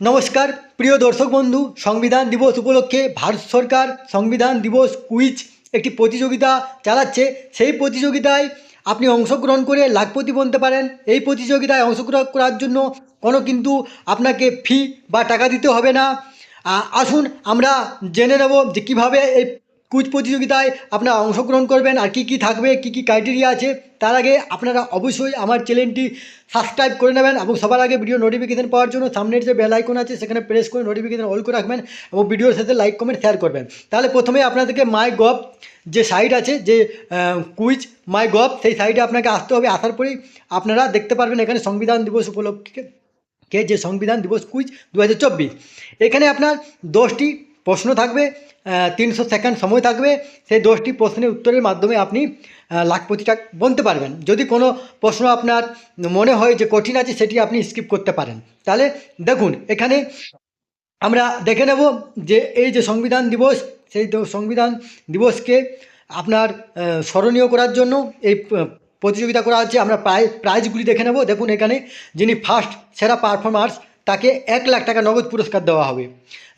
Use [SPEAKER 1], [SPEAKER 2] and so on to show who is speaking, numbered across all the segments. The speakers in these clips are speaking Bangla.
[SPEAKER 1] নমস্কার, প্রিয় দর্শক বন্ধু, সংবিধান দিবস উপলক্ষে ভারত সরকার সংবিধান দিবস কুইজ একটি প্রতিযোগিতা চালাচ্ছে। সেই প্রতিযোগিতায় আপনি অংশগ্রহণ করে লাখপতি বনতে পারেন। এই প্রতিযোগিতায় অংশগ্রহণ করার জন্য কোনো কিন্তু আপনাকে ফি বা টাকা দিতে হবে না। আসুন আমরা জেনে নেব যে কীভাবে এই কুইজ প্রতিযোগিতায় আপনারা অংশগ্রহণ করবেন আর কী কী থাকবে, কী কী ক্রাইটেরিয়া আছে, তার আগে আপনারা অবশ্যই আমার চ্যানেলটি সাবস্ক্রাইব করে নেবেন এবং সবার আগে ভিডিও নোটিফিকেশান পাওয়ার জন্য সামনের যে বেল আইকন আছে, সেখানে প্রেস করে নোটিফিকেশন অল করে রাখবেন এবং ভিডিওর সাথে লাইক কমেন্ট শেয়ার করবেন। তাহলে প্রথমে আপনাদেরকে মাই গভ যে সাইট আছে, যে কুইজ মাই গভ সেই সাইটে আপনাকে আসতে হবে। আসার পরেই আপনারা দেখতে পারবেন এখানে সংবিধান দিবস উপলক্ষে কে যে সংবিধান দিবস কুইজ দু হাজার চব্বিশ। এখানে আপনার দশটি প্রশ্ন থাকবে তিনশো সেকেন্ড সময় থাকবে সেই দশটি প্রশ্নের উত্তরের মাধ্যমে আপনি আহ, লাখপতি টাকা বলতে পারবেন। যদি কোনো প্রশ্ন আপনার মনে হয় যে কঠিন আছে সেটি আপনি স্কিপ করতে পারেন। তাহলে দেখুন এখানে আমরা দেখে নেব যে এই যে সংবিধান দিবস সেই সংবিধান দিবসকে আপনার স্মরণীয় করার জন্য এই প্রতিযোগিতা করা হচ্ছে। আমরা প্রাইজ প্রাইজগুলি দেখে নেব। দেখুন এখানে যিনি ফার্স্ট সেরা পারফরমার্স তাকে এক লাখ টাকা নগদ পুরস্কার দেওয়া হবে।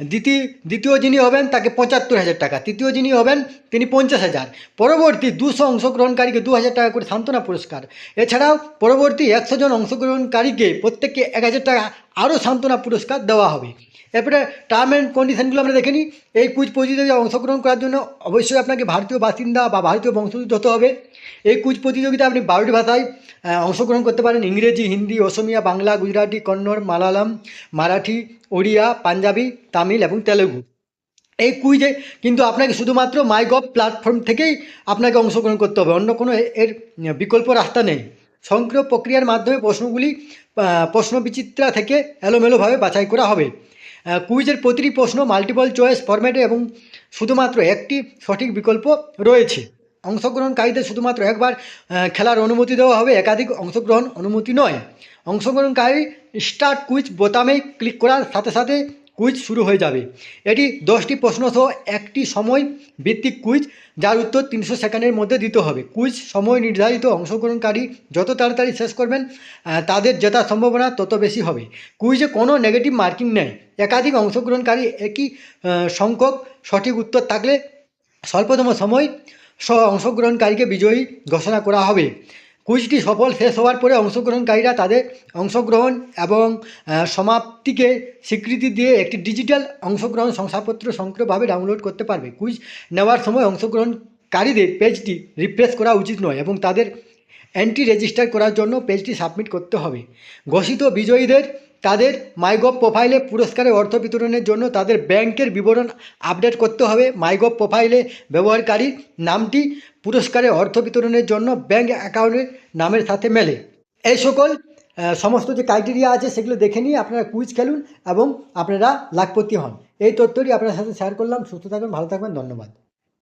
[SPEAKER 1] দ্বিতীয় দ্বিতীয় যিনি হবেন, তাকে পঁচাত্তর হাজার টাকা। তৃতীয় যিনি হবেন, তিনি পঞ্চাশ হাজার। পরবর্তী দুশো অংশগ্রহণকারীকে দু হাজার টাকা করে সান্ত্বনা পুরস্কার। এছাড়াও পরবর্তী একশো জন অংশগ্রহণকারীকে প্রত্যেককে এক হাজার টাকা আরও সান্ত্বনা পুরস্কার দেওয়া হবে। এরপরে টার্ম অ্যান্ড কন্ডিশনগুলো আমরা দেখে নিই। এই কুইজ প্রতিযোগিতায় অংশগ্রহণ করার জন্য অবশ্যই আপনাকে ভারতীয় বাসিন্দা বা ভারতীয় বংশোদ্ভূত হতে হবে। এই কুইজ প্রতিযোগিতায় আপনি বারোটি ভাষায় অংশগ্রহণ করতে পারেন। ইংরেজি হিন্দি অসমিয়া বাংলা গুজরাটি কন্নড় মালায়ালাম মারাঠি ওড়িয়া পাঞ্জাবি তামিল এবং তেলেগু। এই কুইজে কিন্তু আপনাকে শুধুমাত্র মাইগভ প্ল্যাটফর্ম থেকেই আপনাকে অংশগ্রহণ করতে হবে। অন্য কোনো এর বিকল্প রাস্তা নেই। স্বয়ংক্রিয় প্রক্রিয়ার মাধ্যমে প্রশ্নগুলি আহ, প্রশ্ন বিচিত্রা থেকে এলোমেলোভাবে বাছাই করা হবে। কুইজের প্রতিটি প্রশ্ন মাল্টিপল চয়েস ফরম্যাটে এবং শুধুমাত্র একটি সঠিক বিকল্প রয়েছে। অংশগ্রহণকারীদের শুধুমাত্র একবার খেলার অনুমতি দেওয়া হবে, একাধিক অংশগ্রহণ অনুমতি নয়। অংশগ্রহণকারী স্টার্ট কুইজ বোতামে ক্লিক করার সাথে সাথে কুইজ শুরু হয়ে যাবে। এটি দশটি প্রশ্নসহ একটি সময় ভিত্তিক কুইজ যার উত্তর তিনশো সেকেন্ডের মধ্যে দিতে হবে। কুইজ সময় নির্ধারিত অংশগ্রহণকারী যত তাড়াতাড়ি শেষ করবেন তাদের জেতার সম্ভাবনা তত বেশি হবে। কুইজে কোনো নেগেটিভ মার্কিং নেই। একাধিক অংশগ্রহণকারী একই সংখ্যক সঠিক উত্তর থাকলে স্বল্পতম সময় সহ অংশগ্রহণকারীকে বিজয়ী ঘোষণা করা হবে। কুইজটি সফল শেষ হওয়ার পরে অংশগ্রহণকারীরা তাদের অংশগ্রহণ এবং সমাপ্তিকে স্বীকৃতি দিয়ে একটি ডিজিটাল অংশগ্রহণ শংসাপত্র সক্রিয়ভাবে ডাউনলোড করতে পারবে। কুইজ নেওয়ার সময় অংশগ্রহণকারীদের পেজটি রিফ্রেশ করা উচিত নয় এবং তাদের অ্যান্টি রেজিস্টার করার জন্য পেজটি সাবমিট করতে হবে। ঘোষিত বিজয়ীদের তাদের মাইগভ প্রোফাইলে পুরস্কারের অর্থ বিতরণের জন্য তাদের ব্যাংকের বিবরণ আপডেট করতে হবে। মাইগভ প্রোফাইলে ব্যবহারকারীর নামটি পুরস্কারের অর্থ বিতরণের জন্য ব্যাঙ্ক অ্যাকাউন্টের নামের সাথে মেলে। এই সকল সমস্ত যে ক্রাইটেরিয়া আছে সেগুলো দেখে নিয়ে আপনারা কুইজ খেলুন এবং আপনারা লাখপতি হন। এই তথ্যটি আপনার সাথে শেয়ার করলাম। সুস্থ থাকবেন ভালো থাকবেন ধন্যবাদ।